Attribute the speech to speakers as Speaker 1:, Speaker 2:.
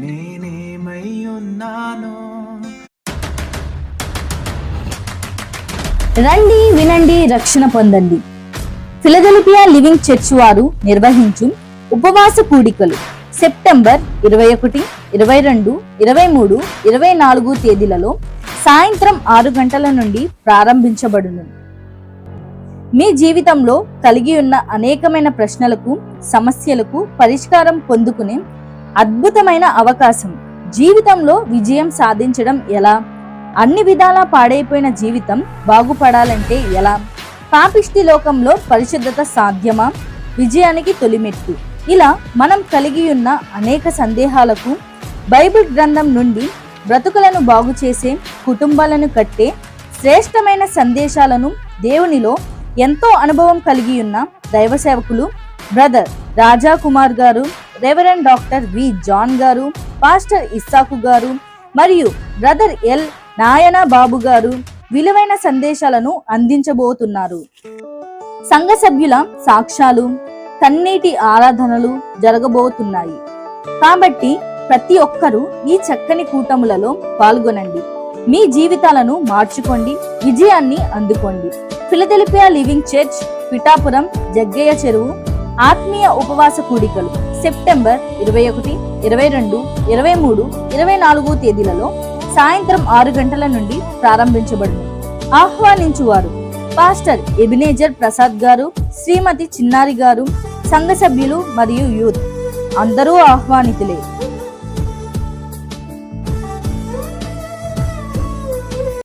Speaker 1: నేనేమై ఉన్నానో
Speaker 2: రండి వినండి రక్షణ పొందండి. ఫిలదెలిపియా లివింగ్ చర్చ్ వారు నిర్వహించు ఉపవాస కూడికలు. సెప్టెంబర్ ఇరవై ఒకటి ఇరవై రెండు ఇరవై మూడు ఇరవై నాలుగు తేదీలలో సాయంత్రం ఆరు గంటల నుండి ప్రారంభించబడును. మీ జీవితంలో కలిగి ఉన్న అనేకమైన ప్రశ్నలకు సమస్యలకు పరిష్కారం పొందుకునే అద్భుతమైన అవకాశం. జీవితంలో విజయం సాధించడం ఎలా? అన్ని విధాలా పాడైపోయిన జీవితం బాగుపడాలంటే ఎలా? పాపిష్టి లోకంలో పరిశుద్ధత సాధ్యమా? విజయానికి తొలిమెట్టు. ఇలా మనం కలిగి ఉన్న అనేక సందేహాలకు బైబిల్ గ్రంథం నుండి బ్రతుకులను బాగు చేసే కుటుంబాలను కట్టే శ్రేష్టమైన సందేశాలను దేవునిలో ఎంతో అనుభవం కలిగి ఉన్న దైవ సేవకులు brother Raja Kumar garu reverend doctor V John garu pastor Isaac garu మరియు బ్రదర్ ఎల్ నాయన బాబు గారు విలువైన సందేశాలను అందించబోతున్నారు. సంఘ సభ్యుల సాక్ష్యాలు కన్నీటి ఆరాధనలు జరగబోతున్నాయి. కాబట్టి ప్రతి ఒక్కరూ ఈ చక్కని కూటములలో పాల్గొనండి. మీ జీవితాలను మార్చుకోండి విజయాన్ని అందుకోండి. Philadelphia living church Pithapuram Jaggayya Cheruvu ఆత్మీయ ఉపవాస కూడికలు సెప్టెంబర్ ఇరవై ఒకటి ఇరవై రెండు ఇరవై మూడు ఇరవై నాలుగు తేదీలలో సాయంత్రం ఆరు గంటల నుండి ప్రారంభించబడును. ఆహ్వానించువారు పాస్టర్ ఎబినేజర్ ప్రసాద్ గారు శ్రీమతి చిన్నారి గారు సంఘ సభ్యులు మరియు యూత్. అందరూ ఆహ్వానితులే.